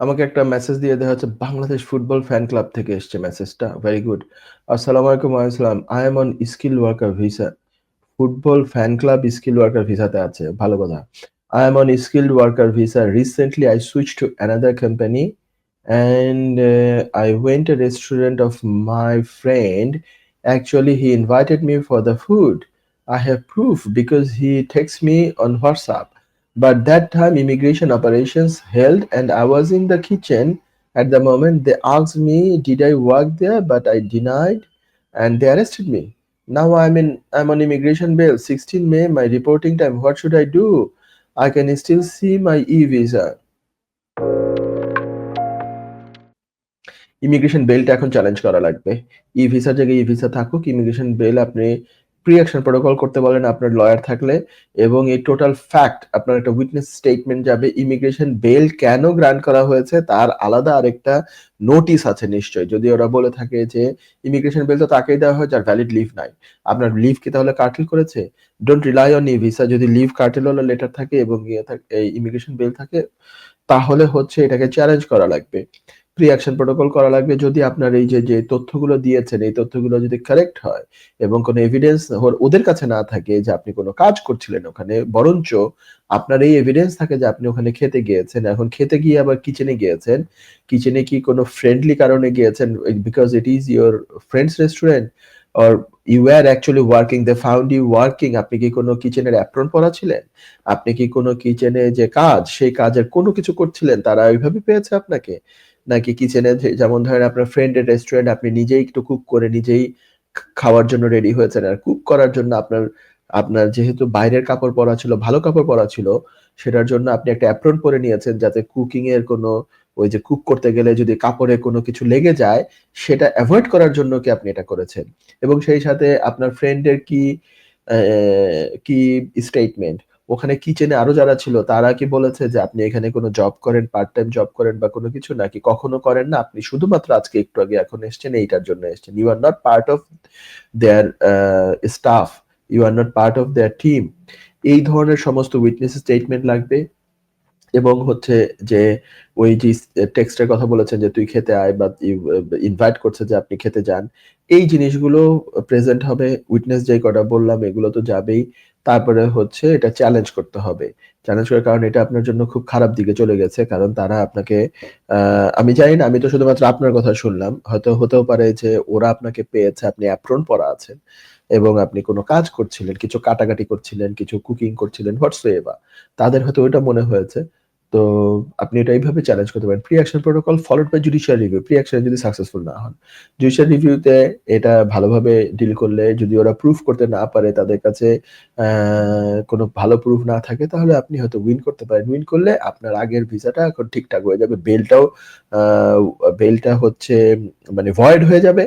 আমাকে একটা মেসেজ দিয়ে দেওয়া হচ্ছে বাংলাদেশ ফুটবল ফ্যান ক্লাব থেকে এসছে মেসেজটা ভেরি গুড আসসালামু আলাইকুম আসসালাম I am on skill worker visa football fan club skill worker ভিসাতে আছে ভালো কথা I am on skilled worker visa recently I switch to another company uh, I went a restaurant of my friend. Actually, he invited me for the food. I have proof because he texts me on WhatsApp. But that time, immigration operations held, and I was in the kitchen at the moment. They asked me, "Did I work there?" But I denied, and they arrested me. Now I'm in. I'm on immigration bail. 16 May, my reporting time. What should I do? I can still see my e-visa. Immigration বেলটা এখন challenge করা লাগবে e ভিসার জায়গায় e visa থাকুক immigration bail আপনি pre action protocol করতে বলেন আপনার লয়ার থাকলে এবং এই টোটাল ফ্যাক্ট আপনার একটা উইটনেস স্টেটমেন্ট যাবে ইমিগ্রেশন বেল কেন গ্রান্ট করা হয়েছে তার আলাদা আরেকটা নোটিশ আছে নিশ্চয়ই। যদি ওরা বলে থাকে যে ইমিগ্রেশন বেল তো তাকেই দেওয়া হয় যার ভ্যালিড লিভ নাই। আপনার লিভ কি তাহলে কার্টেল করেছে? Don't rely on e visa যদি লিভ কার্টেল হলো লেটার থাকে এবং ইয়ে ইমিগ্রেশন বেল থাকে, তাহলে হচ্ছে এটাকে চ্যালেঞ্জ করা লাগবে। প্রি অ্যাকশন প্রোটোকল করা লাগবে। যদি আপনার এই যে যে তথ্যগুলো দিয়েছেন, এই তথ্যগুলো যদি কারেক্ট হয় এবং কোনো এভিডেন্স ওদের কাছে না থাকে যে আপনি কোনো কাজ করছিলেন ওখানে, বরঞ্চ আপনার এই এভিডেন্স থাকে যে আপনি ওখানে খেতে গিয়েছেন। এখন খেতে গিয়ে আবার কিচেনে গিয়েছেন। কিচেনে কি কোনো ফ্রেন্ডলি কারণে গিয়েছেন? Because it is your friends restaurant or you are actually working they found you working আপনি কি কোনো কিচেনের অ্যাপ্রন পরা ছিলেন আপনি কি কোনো কিচেনে যে কাজ, সেই কাজের কোনো কিছু করছিলেন? তারা ওইভাবে পেয়েছে আপনাকে। নাকি কিচেনে যেমন ধরেন আপনার ফ্রেন্ডের রেস্টুরেন্ট আপনি নিজেই একটু কুক করে নিজেই খাওয়ার জন্য রেডি হয়েছেন আর কুক করার জন্য আপনার আপনার যেহেতু বাইরের কাপড় পরা ছিল, ভালো কাপড় পরা ছিল, সেটার জন্য আপনি একটা অ্যাপ্রন পরে নিয়েছেন যাতে কুকিং এর কোনো, ওই যে কুক করতে গেলে যদি কাপড়ে কোনো কিছু লেগে যায়, সেটা অ্যাভয়েড করার জন্য কি আপনি এটা করেছেন? এবং সেই সাথে আপনার ফ্রেন্ডের কি কি স্টেটমেন্ট ওখানে কিচেনে আরও যারা ছিল, তারা কি বলেছে যে, আপনি এখানে কোনো জব করেন পার্ট টাইম জব করেন বা কোনো কিছু? নাকি কখনো করেন না? আপনি শুধুমাত্র আজকে একটু আগে এখন এসছেন, এইটার জন্য এসছেন। You are not part of their staff you are not part of their team এই ধরনের সমস্ত উইটনেস স্টেটমেন্ট লাগবে এবং হচ্ছে যে ওই যে টেক্সটের কথা বলেছেন যে তুই খেতে আয় বা ইনভাইট করছে যে আপনি খেতে যান, এই জিনিসগুলো প্রেজেন্ট হবে। উইটনেস যে কটা বললাম, এগুলো তো যাবেই। তারপরে হচ্ছে এটা চ্যালেঞ্জ করতে হবে। চ্যালেঞ্জ করার কারণ এটা আপনার জন্য খুব খারাপ দিকে চলে গেছে, কারণ তারা আপনাকে আমি জানি না, আমি তো শুধুমাত্র আপনার কথা শুনলাম। হয়তো হতেও পারে যে ওরা আপনাকে পেয়েছে, আপনি অ্যাপ্রন পরা আছেন এবং আপনি কোনো কাজ করছিলেন, কিছু কাটাকাটি করছিলেন, কিছু কুকিং করছিলেন হোয়াটস এভার তাদের হয়তো ওইটা মনে হয়েছে। তো আপনি এটা এইভাবে চ্যালেঞ্জ করতে পারেন। Pre action protocol followed by judicial review pre action যদি সাকসেসফুল না হন। জুডিশিয়াল রিভিউতে এটা ভালোভাবে ডিল করলে যদি ওরা প্রুফ করতে না পারে, তাদের কাছে কোনো ভালো প্রুফ না থাকে, তাহলে আপনি হয়তো উইন করতে পারেন। উইন করলে আপনার আগের ভিসাটা এখন ঠিকঠাক হয়ে যাবে। বেলটাও বেলটা হচ্ছে মানে ভয়েড হয়ে যাবে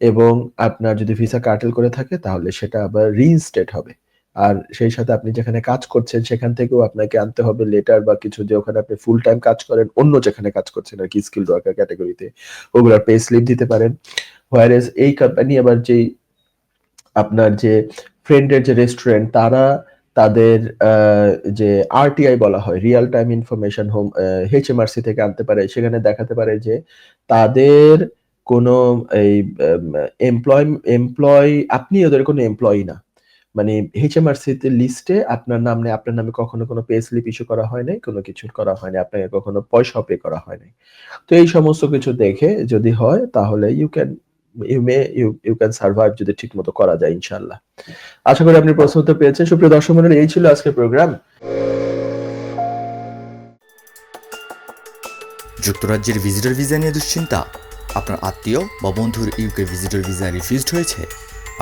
এবং আপনার যদি ভিসা কার্টেল করে থাকে, তাহলে সেটা আবার রিইনস্টেট হবে। আর সেই সাথে আপনি যেখানে কাজ করছেন, সেখান থেকেও আপনাকে আনতে হবে লেটার বা কিছু যে ওখানে আপনি ফুল টাইম কাজ করেন, অন্য যেখানে কাজ করছেন আর কি স্কিল ওয়ার্কার ক্যাটাগরিতে ওগুলোর পে স্লিপ দিতে পারেন। হোয়ারেস এই কোম্পানি আবার যেই আপনার যে ফ্রেন্ডের যে রেস্টুরেন্ট তারা তাদের যে আরটিআই বলা হয় real time information home HMRC থেকে আনতে পারে। সেখানে দেখাতে পারে যে তাদের কোনো এই এমপ্লয় এমপ্লয় আপনি ওদের কোনো এমপ্লয়ি না। মানে এইচএমআরসিতে লিস্টে আপনার নাম, আপনার নামে কখনো কোনো পে স্লিপ ইস্যু করা হয় নাই, কোনো কিছু করা হয় নাই, আপনাকে কখনো পয়সা পে করা হয় নাই। তো এই সমস্ত কিছু দেখে যদি হয়, তাহলে you can you may you you can survive যদি ঠিক মতো করা যায় ইনশাল্লাহ আশা করি আপনি প্রশ্ন উত্তর পেয়েছেন। সুপ্রিয় দর্শক মন্ডলী, এই ছিল আজকের প্রোগ্রাম যুক্তরাজ্যের ভিজিটর ভিসা নিয়ে দুশ্চিন্তা। আপনার আত্মীয় বা বন্ধুর ইউকে ভিজিটর ভিসা রিফিউজড হয়েছে।